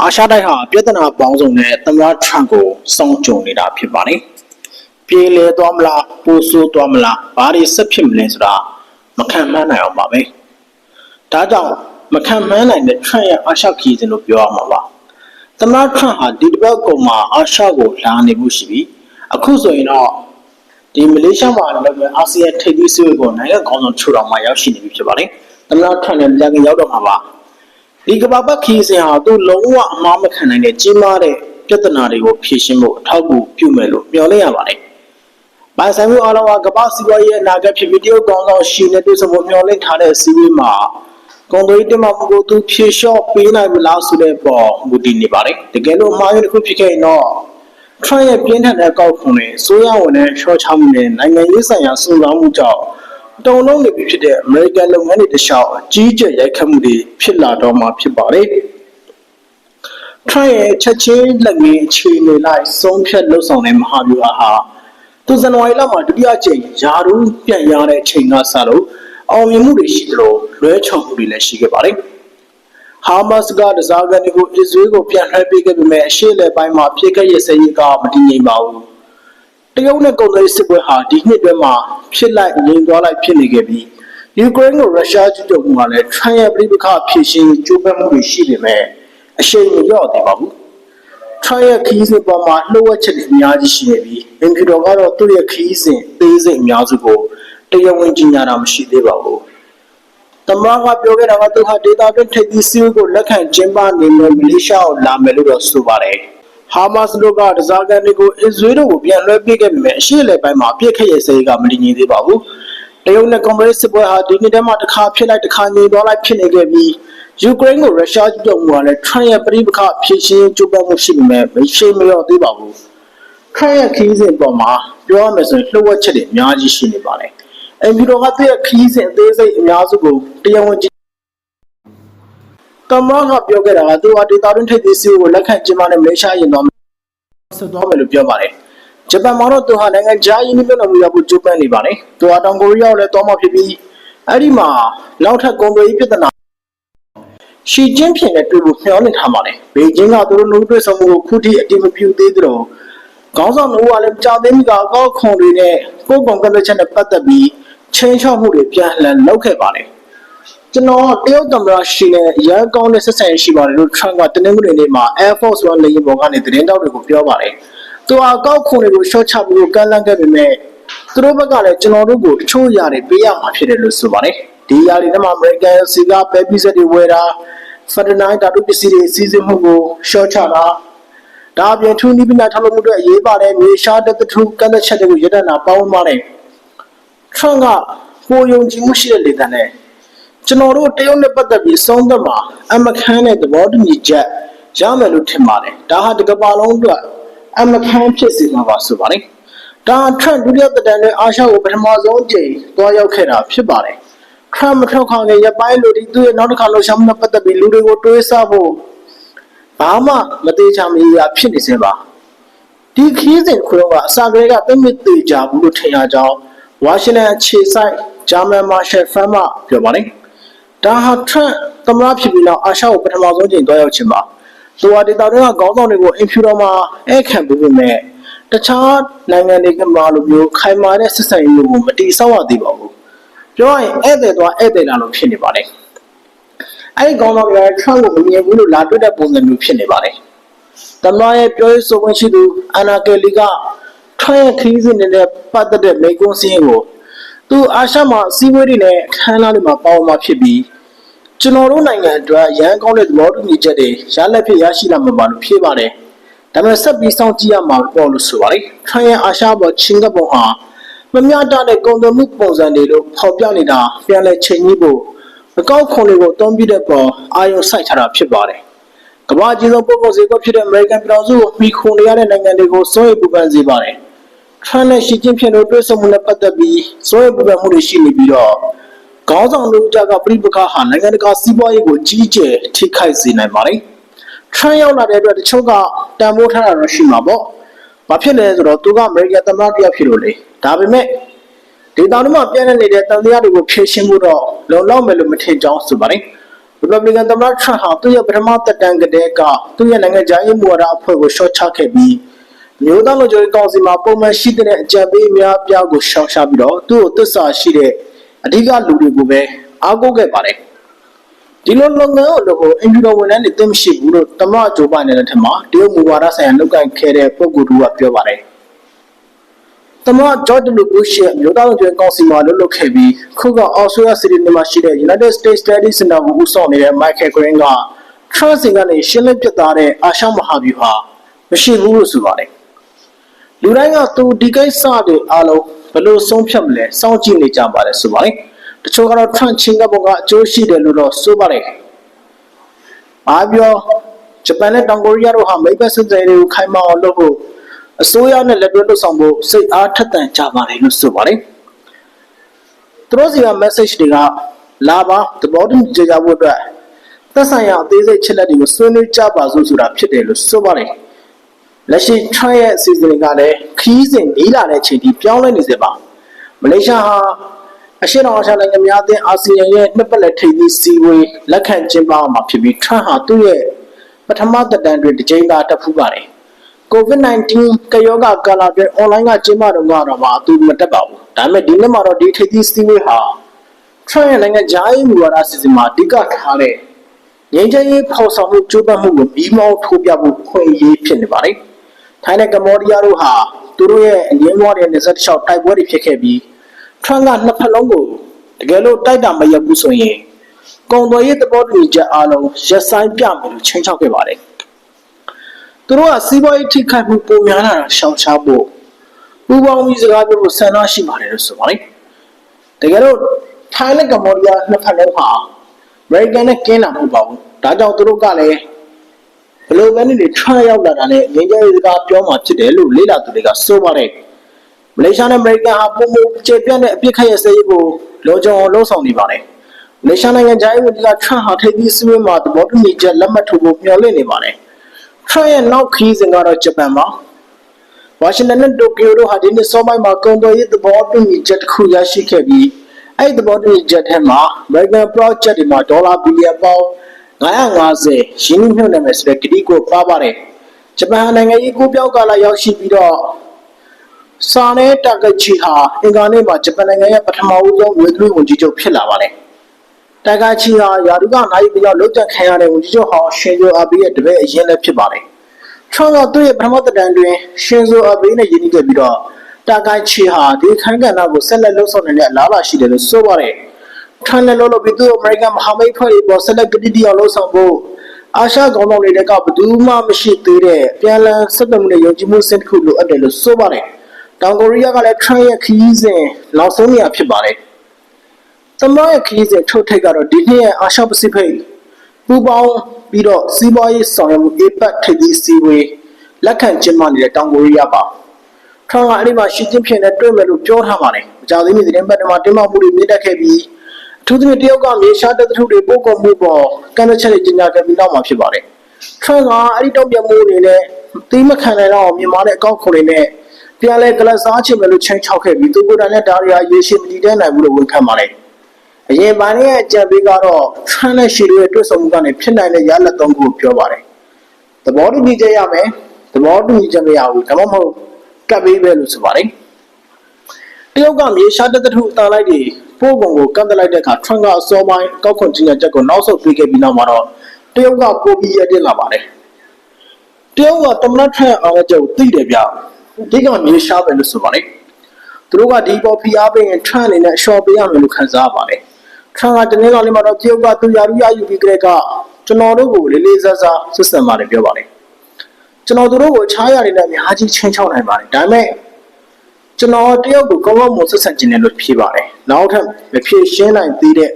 အာရှတိုက်ဟာပြဿနာပေါင်းစုံနဲ့သမ္မတထရန့်ကိုစောင့်ကြုံနေတာဖြစ်ပါတယ်။ပြေလည်သွားမလားပိုဆိုးသွားမလားဘာတွေဆက်ဖြစ်မလဲဆိုတာမခံမှန်းနိုင်အောင်ပါပဲ။ဒါကြောင့်မခံမှန်းနိုင်တဲ့ထရန့်ရဲ့အာရှခီးစဉ်လို့ပြောရမှာပါ။သမ္မတထရန့်ဟာဒီတစ်ပတ်ကုန်မှာအာရှကိုလာနေမှုရှိပြီးအခုဆိုရင်တော့ဒီမလေးရှားမှာလည်းပဲအာဆီယံထိပ်သီးဆွေးနွေးကိုနိုင်ငံကောင်းဆောင်ထူတော်မှာရောက်ရှိနေပြီဖြစ်ပါတယ်။သမ္မတထရန့်လည်းကြာခင်ရောက်တော့မှာပါ။ ဒီကမ္ဘာပတ်ခီးစဉ်ဟာသူလုံးဝအမှားမခံနိုင်တဲ့ကြီးမားတဲ့ပြဿနာတွေကိုဖြေရှင်းဖို့အထောက်အကူပြုမယ်လို့မျှော်လင့်ရပါတယ်။ပိုင်ဆိုင်မှုအလုံးကကမ္ဘာစီးပွားရေးအနာဂတ်ဖြစ်ပြီးတရုတ်ကောင်ဆောင်ရှိနေတွေ့ဆုံဖို့မျှော်လင့်ထားတဲ့စီးပွားမှာကုန်သွယ်ရေးတင်မှာမှုကိုသူဖြေလျှော့ပေးနိုင်မလားဆိုတဲ့ပေါ်မူတည်နေပါတယ်။တကယ်လို့အမှားယွင်းတစ်ခုဖြစ်ခဲ့ရင်တော့ထရန့်ရဲ့ပြင်းထန်တဲ့ကောက်ခွန်တွေစိုးရဝန်နဲ့ရှော့ချမှုနဲ့နိုင်ငံရေးဆိုင်ရာစုံစမ်းမှုကြောင့် တုံလုံးနေပြီဖြစ်တဲ့အမေရိကန်လုပ်ငန်းတွေတခြားအကြီးကျယ်ရိုက်ခတ်မှုတွေဖြစ်လာတော့မှာဖြစ်ပါတယ်။ထရန့်ရဲ့ချက်ချင်းလက်ငင်းအခြေအနေလိုက်ဆုံးဖြတ်လှုပ်ဆောင်တဲ့မဟာဗျူဟာဟာသူဇန်နဝါရီလမှာဒုတိယကြိမ်ယာရူးပြန်ရတဲ့အချိန်ကစလို့အောင်မြင်မှုတွေရှိသလိုလွဲချော်မှုတွေလည်းရှိခဲ့ပါတယ်။ဟာမတ်စ်ကဒဇာကန်တွေကိုအစ္စရေးကိုပြန်လှည့်ပေးခဲ့ပေမဲ့အရှေ့အလယ်ပိုင်းမှာပြည်ခတ်ရစရေးကမတည်ငြိမ်ပါဘူး။ တရုတ်နဲ့ကုန်သွယ်ရေးစစ်ပွဲဟာဒီနှစ်အတွင်းမှာဖြစ်လိုက်ငြိမ်သွားလိုက်ဖြစ်နေခဲ့ပြီးယူကရိန်းကိုရုရှားကျူးကျော်မှုကလည်းထရန့်ရဲ့ပြည်ပခဖြည့်ရှင်ကြိုးပမ်းမှုတွေရှိပေမဲ့အရှိန်မလျော့သေးပါဘူး။ထရန့်ရဲ့ခီးစဉ်ပေါ်မှာလှုပ်ဝက်ချက်တွေအများကြီးရှိနေပြီးအင်ဖြူတော်ကတော့သူ့ရဲ့ခီးစဉ်သေးစိတ်အများစုကိုတရားဝင်ကြီးညာတာမရှိသေးပါဘူး။သမ္မတကပြောခဲ့တာကသူဟာဒေတာတွင်းထိပ်သီးစည်းဝေးကိုလက်ခံကျင်းပနေမယ်မလေးရှားကိုလာမယ်လို့တော့ဆိုပါတယ်။ ဟာမတ်စ်တို့ကဒဇာကန်တွေကိုအစ္စရေးတို့ကိုပြန်လွှဲပေးခဲ့ပေမဲ့အရှေ့အလယ်ပိုင်းမှာအပြစ်ခက်ရဲ့စေးကမတည်ငြိမ်သေးပါဘူး။တရုတ်နဲ့ကွန်မြူနစ်စစ်ပွဲဟာဒီနှစ်ထဲမှာတစ်ခါဖြစ်လိုက်တစ်ခါငြိမ်သွားလိုက်ဖြစ်နေခဲ့ပြီးယူကရိန်းကိုရုရှားကျူးကျော်မှုကလည်းထရန့်ရဲ့ပြည်ပခဖြည့်ရှင်းကြိုးပမ်းမှုရှိပေမဲ့မရှိမလျော့သေးပါဘူး။ခရရဲ့ခီးစဉ်ပေါ်မှာပြောရမယ်ဆိုရင်လှုပ်ဝက်ချက်တွေအများကြီးရှိနေပါတယ်။အင်ဖြူတော်ကသူ့ရဲ့ခီးစဉ်အသေးစိတ်အများစုကိုတရားဝင် ကြည့်တမန်ကပြောခဲ့တာကသူဟာဒေတာတွင်းထိပ်သီးစီးကိုလက်ခံကျင်းပတဲ့မလေးရှားရင်တော့ဆက်သွားမယ်လို့ပြောပါတယ်။ဂျပန်မှာတော့သူဟာနိုင်ငံခြားရင်းနှီးမြှုပ်နှံမှုရဖို့ကြိုးပမ်းနေပါတယ်။သူဟာတောင်ကိုရီးယားကိုလည်းတောင်းမှဖြစ်ပြီးအဲ့ဒီမှာနောက်ထပ်ကုန်သွယ်ရေးပြဿနာရှီကျင်းဖြင်နဲ့တွေ့ဖို့မျှော်လင့်ထားပါတယ်။ဘေကျင်းကသူတို့နှုတ်တွေ့ဆုံမှုကိုခုထိအတိမပြုသေးသလိုခေါင်းဆောင်တို့ကလည်းကြာသိမ်းကအကောက်ခွန်တွေနဲ့ကိုယ်ပုံကလက်ချက်နဲ့ပတ်သက်ပြီးချင်းချောက်မှုတွေပြန်လှန်လုပ်ခဲ့ပါတယ်။ ကျွန်တော်တရုတ်သမ္မတရှီနဲ့ရန်ကောင်းတဲ့ဆက်ဆံရေးရှိပါတယ်လို့ထရန့်ကတနင်္ဂနွေနေ့မှာ Air Force One လေယာဉ်ပေါ်ကနေသတင်းတောက်တွေကိုပြောပါတယ်။သူအကောက်ခွန်တွေကိုရှော့ချပြီးကန့်လန့်ခဲ့ပေမဲ့သူတို့ဘက်ကလည်းကျွန်တော်တို့ကိုတချို့ຢာတွေပေးရမှာဖြစ်တယ်လို့ဆိုပါတယ်။ဒီຢာတွေထဲမှာ American စီကပဲပီဇက်တွေဝယ်တာဖက်ဒနိုင်းဓာတုပစ္စည်းတွေစီးဆင်းမှုကိုရှော့ချတာဒါအပြင်ထူးနီးပညာထုတ်လုပ်မှုတွေအရေးပါတဲ့မြေရှားတသထုကန့်သက်ချက်တွေကိုရတဲ့နာပေါင်းပါတယ်ထရန့်ကပိုယုံကြည်မှုရှိတဲ့လေသံနဲ့ ကျွန်တော်တို့တရုတ်နဲ့ပတ်သက်ပြီးအဆုံးသတ်မှာအမခန်းတဲ့သဘောတူညီချက်ရမယ်လို့ထင်ပါတယ်ဒါဟာဒီကမ္ဘာလုံးအတွက်အမခန်းဖြစ်စေမှာပါဆိုပါတယ်ဒါထရန့်ဒုတိယသက်တမ်းနဲ့အာရှကိုပထမဆုံးအကြိမ်တွားရောက်ခဲ့တာဖြစ်ပါတယ်ထရမ့်မထောက်ခံတဲ့ရပိုင်းလူတွေသူ့ရဲ့နောက်တစ်ခါလှုပ်ရှားမှုနဲ့ပတ်သက်ပြီးလူတွေကိုတွေးဆဖို့ဘာမှမသေးချာမရဖြစ်နေစေပါဒီခီးစဉ်ခုတော့ကအစာကလေးကသိမ့်သေးကြဘူးလို့ထင်ရကြောင်းဝါရှင်တန်အခြေစိုက်ဂျာမန်မာရှယ်ဖမ်းမှပြောပါတယ် ဒါဟာထရန့်သမ္မတဖြစ်ပြီးနောက်အာရှကိုပထမဆုံးချိန်တွားရောက်ခြင်းပါသူဟာဒေတာတွေကခေါင်းဆောင်တွေကိုအင်ဖြူတော်မှာအဲ့ခံပြီးပေမဲ့တခြားနိုင်ငံတွေကမှလိုမျိုးခိုင်မာတဲ့စစ်ဆင်ရေးကိုမတီးဆောက်ရသေးပါဘူးပြောရရင်ဧည့်သည်သွားဧည့်သည်လာလို့ဖြစ်နေပါတယ်။အဲဒီကောင်းဆောင်တွေကထရန့်ကိုမမြင်ဘူးလို့လာတွေ့တဲ့ပုံစံမျိုးဖြစ်နေပါတယ်။သမ္မတရဲ့ပြောရေးဆိုခွင့်ရှိသူအန်နာကယ်လီကထရန့်ရဲ့ခရီးစဉ်တွေနဲ့ပတ်သက်တဲ့မိန့်ခွန်းစည်းကိုသူအာရှမှာစီးပွားရေးနဲ့ခန်းလာတွေမှာပါဝင်မှာဖြစ်ပြီး ကျွန်တော်တို့နိုင်ငံအတွက်ရန်ကောင်းတဲ့သဘောတူညီချက်တွေရလက်ဖြစ်ရရှိလာမှာပါလို့ဖြေပါတယ်။ဒါပေမဲ့ဆက်ပြီးစောင့်ကြည့်ရမှာပေါ့လို့ဆိုပါတယ်။ထရန့်ရဲ့အာရှပေါ်ချင်းကပုံဟာမမျှတတဲ့ကုန်သွယ်မှုပုံစံတွေလို့ဖော်ပြနေတာပြန်လည်ချိန်ကြီးဖို့အကောက်ခွန်တွေကိုအသုံးပြုတဲ့ပေါ်အာရုံစိုက်ထားတာဖြစ်ပါတယ်။ကမ္ဘာကြီးဆုံးပုဂ္ဂိုလ်ဈေးကွက်ဖြစ်တဲ့ American ပြည်တော်စုကိုမှီခိုနေရတဲ့နိုင်ငံတွေကိုစိုးရိမ်ပူပန်စေပါတယ်။ Trump နဲ့ Xi Jinping တို့တွေ့ဆုံမှုနဲ့ပတ်သက်ပြီးစိုးရိမ်ပူပန်မှုတွေရှိနေပြီးတော့ ခေါင်းဆောင်တို့ကြားကပြိပခါဟာနိုင်ငံတကာစီးပွားရေးကိုကြီးကျယ်ထိခိုက်စေနိုင်ပါတယ်။ Trump ရောက်လာတဲ့အတွက်တချို့ကတန်ဖိုးထားတာတော့ရှိမှာပေါ့။ဘာဖြစ်လဲဆိုတော့သူက American သမ္မတတယောက်ဖြစ်လို့လေ။ဒါပေမဲ့ဒေတာတွေမှာပြန့်နှံ့နေတဲ့တန်တရားတွေကိုဖြေရှင်းဖို့တော့လုံလောက်မယ်လို့မထင်ကြောင်းဆိုပါတယ် Republican သမ္မတထရန့်ဟာသူ့ရဲ့ပထမသက်တမ်းကတည်းကသူ့ရဲ့နိုင်ငံခြားရေးမူဝါဒအဖွဲ့ကိုရှော့ချခဲ့ပြီးမျိုးသားလူမျိုးရေးကောင်စီမှာပုံမှန်ရှိတဲ့အကြံပေးအများအပြားကိုရှောင်ရှားပြီးတော့သူ့ကိုသစ္စာရှိတဲ့ အဓိကလူတွေကိုပဲအားကိုးခဲ့ပါတယ်ဒီလိုလုပ်ငန်းကိုလုပ်ဖို့အင်ဂျီနိုဝန်ထမ်းတွေသိမရှိဘူးလို့သမ္မတဂျိုးဘိုင်ဒန်လက်ထက်မှာတရုတ်မူဝါဒဆိုင်ရာလုပ်ကိုင်ခဲ့တဲ့ပုဂ္ဂိုလ်တူကပြောပါတယ်သမ္မတဂျော့ဒ်ဒလူဘုရှ်ရဲ့မျိုးသားလူမျိုးရေးကောင်စီမှာလုပ်လုပ်ခဲ့ပြီးခုကအော်စတြေးလျစီးတီးမှာရှိတဲ့ United States Study Center ကိုဦးဆောင်နေတဲ့ Michael Green က Trump စင်ကနေရှင်းလင်းပြသတဲ့အာရှမဟာဗျူဟာမရှိဘူးလို့ဆိုပါတယ်လူတိုင်းကသူဒီကိစ္စတွေအားလုံး ဘယ်လိုဆုံးဖြတ်မလဲစောင့်ကြည့်နေကြပါတယ်ဆိုပါတယ်တချို့ကတော့ Trump ချင်းကဘကအကျိုးရှိတယ်လို့တော့ဆိုပါတယ်ဘာပြောဂျပန်နဲ့တောင်ကိုရီးယားတို့ဟာမိတ်ဘက်စစ်စဲတွေကိုခိုင်မာအောင်လုပ်ဖို့အစိုးရနဲ့လက်တွဲလုပ်ဆောင်ဖို့စိတ်အားထက်သန်ကြပါတယ်လို့ဆိုပါတယ်သူတို့စီက message တွေကလာပါသဘောတူကြကြဖို့အတွက်သက်ဆိုင်ရာအသေးစိတ်ချက်လက်တွေကိုဆွေးနွေးကြပါစို့ဆိုတာဖြစ်တယ်လို့ဆိုပါတယ် လက်ရှိ Trump ရဲ့အစီအစဉ်တွေကလည်းခီးစဉ်နီးလာတဲ့အချိန်ထိပြောင်းလဲနေစေပါမလေးရှားဟာအရှေ့တောင်အာရှနိုင်ငံများအသင်းအာဆီယံရဲ့နှစ်ပတ်လည်ထိပ်သီးစည်းဝေးလက်ခံကျင်းပမှာဖြစ်ပြီး Trump ဟာသူ့ရဲ့ပထမသက်တမ်းတွင်တစ်ကြိမ်သာတက်ဖူးပါတယ် COVID-19 ကရောဂါကာလအတွင်း online ကကျင်းပတော့ကတော့မှသူမတက်ပါဘူးဒါပေမဲ့ဒီနေ့မှာတော့ဒီထိပ်သီးစည်းဝေးဟာ Trump ရဲ့နိုင်ငံခြားရေးမူဝါဒအစီအစဉ်မှာအဓိကထားတဲ့ငြိမ်းချမ်းရေးဖော်ဆောင်မှုကြိုးပမ်းမှုကိုပြီးမောင်းထိုးပြဖို့ခွင့်အရေးဖြစ်နေပါတယ်။ ထိုင်းနဲ့ကမ္ဘောဒီးယားတို့ဟာသူတို့ရဲ့အငင်းပွားတဲ့နေဆက်တစ်လျှောက်တိုက်ပွဲတွေဖြစ်ခဲ့ပြီး Trump ကနှစ်ဖက်လုံးကိုတကယ်လို့တိုက်တာမရဘူးဆိုရင်ကုန်သွယ်ရေးသဘောတူညီချက်အားလုံးရက်ဆိုင်ပြမယ်လို့ချိန်ချောက်ခဲ့ပါတယ်။သူတို့ကစီးပွားရေးထိခိုက်မှုပုံများလာတာရှောင်ရှားဖို့ပူးပေါင်းပြီးစကားပြောဖို့ဆန္ဒရှိပါတယ်လို့ဆိုပါတယ်။တကယ်လို့ထိုင်းနဲ့ကမ္ဘောဒီးယားနှစ်ဖက်လုံးဟာ American နဲ့ကင်းလာမှုပါဘူး။ဒါကြောင့်သူတို့ကလည်း ဘယ်လိုပဲနေနေထရောက်လာတာနဲ့ငင်းကြရေးစကားပြောမှဖြစ်တယ်လို့လေ့လာသူတွေကဆိုပါတယ်။မလေးရှားနဲ့အမေရိကန်ဟာပုံမကျေပြန့်တဲ့အပြစ်ခတ်ရစရေးကိုလုံခြုံအောင်လှုံ့ဆော်နေပါတယ်။မလေးရှားနိုင်ငံသားရေးဝန်ကြီးကထရန့်ဟာထိပ်သီးစည်းဝေးမှာသဘောတူညီချက်လက်မှတ်ထိုးဖို့မျှော်လင့်နေပါတယ်။ထရန့်ရဲ့နောက်ခီးစဉ်ကတော့ဂျပန်ပါ။ဝါရှင်တန်နဲ့တိုကျိုတို့ဟာဒီနေ့စောပိုင်းမှာကုန်သွယ်ရေးသဘောတူညီချက်တစ်ခုရရှိခဲ့ပြီးအဲ့ဒီသဘောတူညီချက်ထဲမှာ American Project တွေမှာဒေါ်လာဘီလီယံပေါင်း 950ရင်းနှီးမြှုပ်နှံမယ်ဆိုတဲ့ကတိကိုပါပါတယ်။ဂျပန်နိုင်ငံရေးကိုပြောက်ကာလရောက်ရှိပြီးတော့စာနဲ့တာဂက်ချီဟာအင်္ဂါနေ့မှာဂျပန်နိုင်ငံရဲ့ပထမဦးဆုံးဝေသွေးဝန်ကြီးချုပ်ဖြစ်လာပါတယ်။တာဂက်ချီဟာယာရုကနိုင်ပြီးတော့လုတ်တက်ခံရတဲ့ဝန်ကြီးချုပ်ဟောင်းရှင်ဂျိုအာဘေးရဲ့တပည့်အရင်လည်းဖြစ်ပါတယ်။ထရန့်ကသူ့ရဲ့ပထမသက်တမ်းတွင်ရှင်ဂျိုအာဘေးနဲ့ယဉ်ကျေးခဲ့ပြီးတော့တာဂက်ချီဟာဒီခိုင်ကဏ္ဍကိုဆက်လက်လှုပ်ဆောင်နေတဲ့အလားအလာရှိတယ်လို့ဆိုပါတယ်။ ထရန့်လည်းလို့လို့ပြီးသူ့အမေရိကန်မဟာမိတ်ဖွဲ့တွေပေါ်ဆက်လက်ကတိတရားလှုပ်ဆောင်ဖို့အာရှကောင်တော်တွေကဘယ်သူမှမရှိသေးတဲ့ပြန်လည်ဆက်သွယ်မှုနဲ့ယုံကြည်မှုစင်တစ်ခုလိုအပ်တယ်လို့ဆိုပါတယ်။တောင်ကိုရီးယားကလည်း Trump ရဲ့ခရီးစဉ်နောက်ဆုံးနေရာဖြစ်ပါတယ်။သမ္မတရဲ့ခရီးစဉ်ထုတ်ထိပ်ကတော့ဒီနှစ်ရဲ့အာရှပစိဖိတ်ပူးပေါင်းပြီးတော့စီးပွားရေးဆောင်ရွက်မှု APEC ထိပ်သီးစည်းဝေးလက်ခံကျင်းပနေတဲ့တောင်ကိုရီးယားပါ။ Trump ကအဲ့ဒီမှာရှီကျင်းဖြစ်နေတွေ့မယ်လို့ပြောထားပါတယ်။အကြသေးမီသတင်းပတ်တွေမှာတင်းမာမှုတွေမြင့်တက်ခဲ့ပြီး အထူးသဖြင့်တရုတ်ကမြေရှားတပ်ထုတွေပို့ကုန်မှုပေါ်ကန့်သက်ချက်တွေကြီးညာခဲ့ပြီးနောက်မှာဖြစ်ပါတယ်။ Trump ကအဲ့ဒီတုံ့ပြန်မှုအနေနဲ့သိမခံနိုင်တော့မြန်မာတဲ့အကောင့်ခွန်တွေနဲ့ပြန်လဲကလစားချင်မယ်လို့ချိန်ချောက်ခဲ့ပြီးသူကိုယ်တိုင်လည်းဒါရီယာရေရှည်မတည်တဲ့နိုင်ဘူးလို့ဝန်ခံပါတယ်။အရင်ပိုင်းရဲ့အကြံပေးကတော့ Trump နဲ့ရှီရဲ့တွေ့ဆုံမှုကနေဖြစ်နိုင်တဲ့ရလဒ်သုံးခုကိုပြောပါတယ်။သဘောတူညီချက်ရမယ်။သဘောတူညီချက်မရဘူး။ဒါမှမဟုတ်ကပ်ပေးပဲလို့ဆိုပါတယ်။တရုတ်ကမြေရှားတပ်ထုအတန်လိုက်တွေ ပို့ကုန်ကိုကန့်သတ်လိုက်တဲ့အခါ Trump ကအစောပိုင်းကောက်ခွန်ကြီးညာချက်ကိုနောက်ဆုတ်ပေးခဲ့ပြီးနောက်မှာတော့တရုတ်ကပိုပြီးရတဲ့လာပါတယ်။တရုတ်ကတမန်ထရန့်အောင်ချက်ကိုသိတယ်ဗျ။ဒီကမြေရှားပဲလို့ဆိုပါတယ်။သူတို့ကဒီပေါ်ဖိအားပေးရင် Trump အနေနဲ့ရှော့ပေးရမယ်လို့ခန်းစားပါတယ်။ Trump ကတနင်္လာနေ့မှာတော့တရုတ်ကသူရာထူးရယူပြီးကြတဲ့ကကျွန်တော်တို့ကိုလေးလေးစားစားဆွဆံပါတယ်ပြောပါတယ်။ကျွန်တော်တို့ကိုအခြားရာတွေနဲ့အများကြီးချင်းချောက်နိုင်ပါတယ်။ဒါပေမဲ့ ကျွန်တော်တယောက်ကိုကောင်းကောင်းမွန်ဆက်ဆံခြင်းနဲ့လို့ဖြေပါတယ်။နောက်ထပ်မဖြေရှင်းနိုင်သေးတဲ့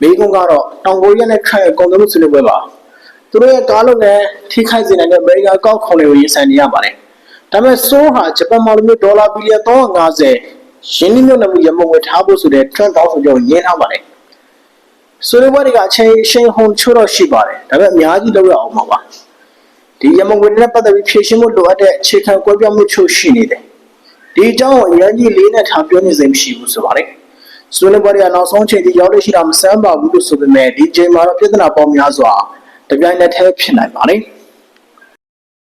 မိကုန်းကတော့တောင်ကိုရီးယားနဲ့ခိုင်ကွန်တော်မှုဆွေးနွေးပွဲပါ။သူတို့ရဲ့ကားလုံးနဲ့ထိခိုက်စေနိုင်တဲ့အမေရိကန်ကောက်ခွန်တွေကိုရင်ဆိုင်နေရပါတယ်။ဒါပေမဲ့ဆိုးဟာဂျပန်မှာလိုမျိုးဒေါ်လာဘီလီယံ350ရင်းနှီးမြှုပ်နှံမှုရမုံဝယ်ထားဖို့ဆိုတဲ့ trend တောင်းဆိုကြောင်းရင်းထားပါတယ်။ဆွေးနွေးပွဲတွေကအချိန်ရှိန်ဟုန်ချို့တော့ရှိပါတယ်။ဒါပေမဲ့အများကြီးလုပ်ရအောင်ပါပါ။ဒီရမုံဝယ်နဲ့ပတ်သက်ပြီးဖြည့်ရှင်းမှုလိုအပ်တဲ့အခြေခံကွဲပြားမှုချို့ရှိနေတယ်။ ဒီအကြောင်းကိုအရင်ကြီးလေးနဲ့ထားပြောနေစိမ့်မရှိဘူးဆိုပါတယ်ဆွေးနွေးပွဲတွေကနောက်ဆုံးအချိန်ထိရောက်လို့ရှိတာမဆန်းပါဘူးလို့ဆိုပေမဲ့ဒီချိန်မှာတော့ပြဿနာပေါင်းများစွာတပြိုင်နက်တည်းဖြစ်နိုင်ပါတယ်။